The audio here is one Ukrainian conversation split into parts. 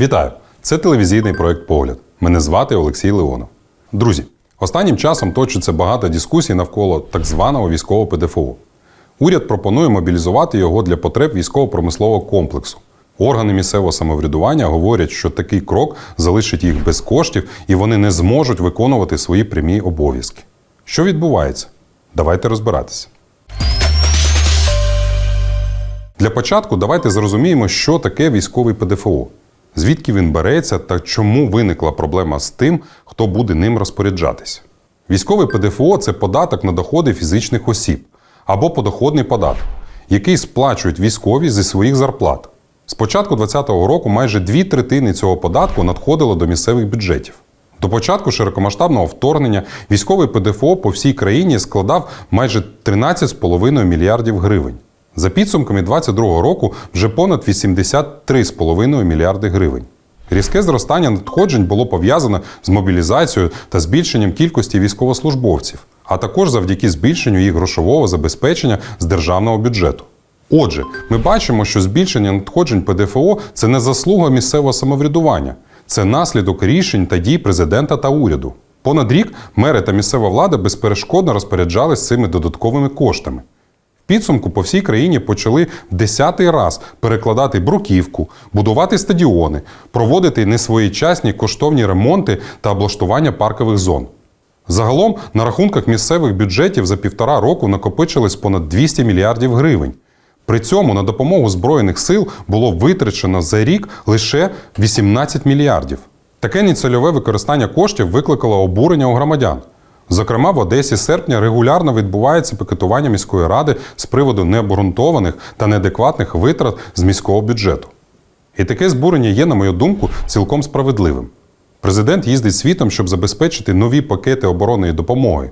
Вітаю! Це телевізійний проект Погляд. Мене звати Олексій Леонов. Друзі, останнім часом точиться багато дискусій навколо так званого військового ПДФО. Уряд пропонує мобілізувати його для потреб військово-промислового комплексу. Органи місцевого самоврядування говорять, що такий крок залишить їх без коштів і вони не зможуть виконувати свої прямі обов'язки. Що відбувається? Давайте розбиратися. Для початку давайте зрозуміємо, що таке військовий ПДФО, звідки він береться та чому виникла проблема з тим, хто буде ним розпоряджатися. Військовий ПДФО це податок на доходи фізичних осіб або подоходний податок, який сплачують військові зі своїх зарплат. З початку 2020 року майже дві третини цього податку надходило до місцевих бюджетів. До початку широкомасштабного вторгнення військовий ПДФО по всій країні складав майже 13,5 мільярдів гривень. За підсумками 2022 року вже понад 83,5 мільярди гривень. Різке зростання надходжень було пов'язане з мобілізацією та збільшенням кількості військовослужбовців, а також завдяки збільшенню їх грошового забезпечення з державного бюджету. Отже, ми бачимо, що збільшення надходжень ПДФО це не заслуга місцевого самоврядування, це наслідок рішень та дій президента та уряду. Понад рік мери та місцева влада безперешкодно розпоряджались цими додатковими коштами. Підсумку по всій країні почали десятий раз перекладати бруківку, будувати стадіони, проводити несвоєчасні коштовні ремонти та облаштування паркових зон. Загалом на рахунках місцевих бюджетів за півтора року накопичилось понад 200 мільярдів гривень. При цьому на допомогу Збройних сил було витрачено за рік лише 18 мільярдів. Таке нецільове використання коштів викликало обурення у громадян. Зокрема, в Одесі серпня регулярно відбувається пікетування міської ради з приводу необґрунтованих та неадекватних витрат з міського бюджету. І таке збурення є, на мою думку, цілком справедливим. Президент їздить світом, щоб забезпечити нові пакети оборонної допомоги.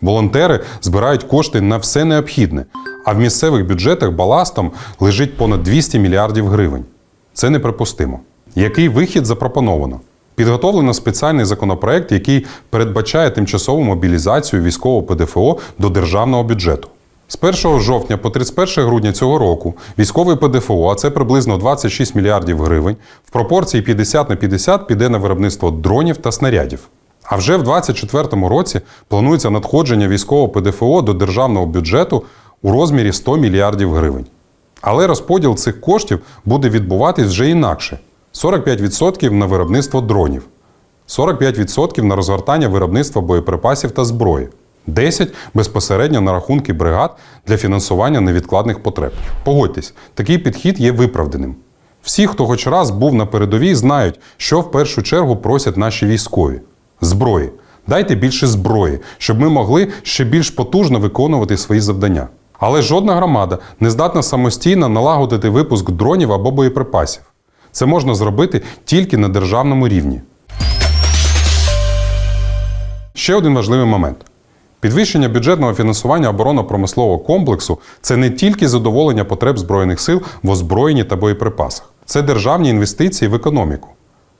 Волонтери збирають кошти на все необхідне, а в місцевих бюджетах баластом лежить понад 200 мільярдів гривень. Це неприпустимо. Який вихід запропоновано? Підготовлено спеціальний законопроект, який передбачає тимчасову мобілізацію військового ПДФО до державного бюджету. З 1 жовтня по 31 грудня цього року військовий ПДФО, а це приблизно 26 мільярдів гривень, в пропорції 50 на 50 піде на виробництво дронів та снарядів. А вже в 2024 році планується надходження військового ПДФО до державного бюджету у розмірі 100 мільярдів гривень. Але розподіл цих коштів буде відбуватись вже інакше: 45% на виробництво дронів, 45% на розгортання виробництва боєприпасів та зброї, 10% безпосередньо на рахунки бригад для фінансування невідкладних потреб. Погодьтесь, такий підхід є виправданим. Всі, хто хоч раз був на передовій, знають, що в першу чергу просять наші військові зброї. Дайте більше зброї, щоб ми могли ще більш потужно виконувати свої завдання. Але жодна громада не здатна самостійно налагодити випуск дронів або боєприпасів. Це можна зробити тільки на державному рівні. Ще один важливий момент. Підвищення бюджетного фінансування оборонно-промислового комплексу це не тільки задоволення потреб Збройних сил в озброєнні та боєприпасах, це державні інвестиції в економіку.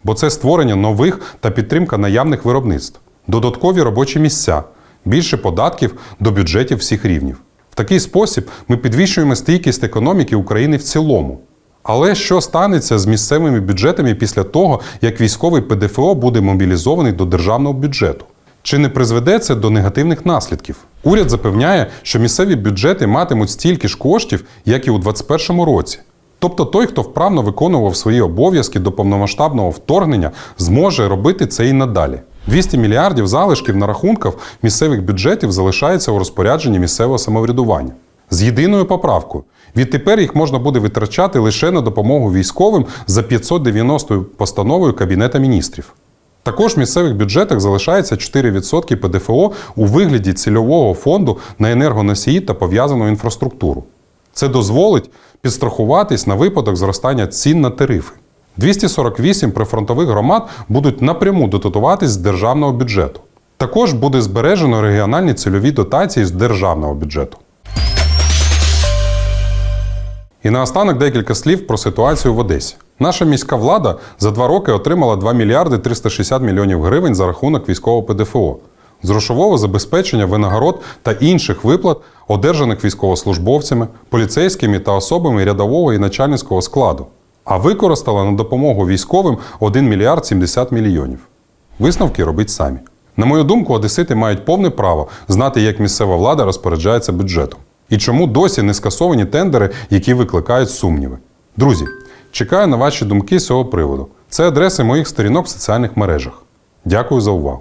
Бо це створення нових та підтримка наявних виробництв, додаткові робочі місця, більше податків до бюджетів всіх рівнів. В такий спосіб ми підвищуємо стійкість економіки України в цілому. Але що станеться з місцевими бюджетами після того, як військовий ПДФО буде мобілізований до державного бюджету? Чи не призведе це до негативних наслідків? Уряд запевняє, що місцеві бюджети матимуть стільки ж коштів, як і у 2021 році. Тобто той, хто вправно виконував свої обов'язки до повномасштабного вторгнення, зможе робити це і надалі. 200 мільярдів залишків на рахунках місцевих бюджетів залишається у розпорядженні місцевого самоврядування. З єдиною поправкою. Відтепер їх можна буде витрачати лише на допомогу військовим за 590 постановою Кабінета міністрів. Також в місцевих бюджетах залишається 4% ПДФО у вигляді цільового фонду на енергоносії та пов'язану інфраструктуру. Це дозволить підстрахуватись на випадок зростання цін на тарифи. 248 прифронтових громад будуть напряму дотатуватись з державного бюджету. Також буде збережено регіональні цільові дотації з державного бюджету. І наостанок декілька слів про ситуацію в Одесі. Наша міська влада за два роки отримала 2 мільярди 360 мільйонів гривень за рахунок військового ПДФО, з грошового забезпечення винагород та інших виплат, одержаних військовослужбовцями, поліцейськими та особами рядового і начальницького складу. а використала на допомогу військовим 1 мільярд 70 мільйонів. Висновки робіть самі. На мою думку, одесити мають повне право знати, як місцева влада розпоряджається бюджетом. І чому досі не скасовані тендери, які викликають сумніви. Друзі, чекаю на ваші думки з цього приводу. Це адреси моїх сторінок в соціальних мережах. Дякую за увагу.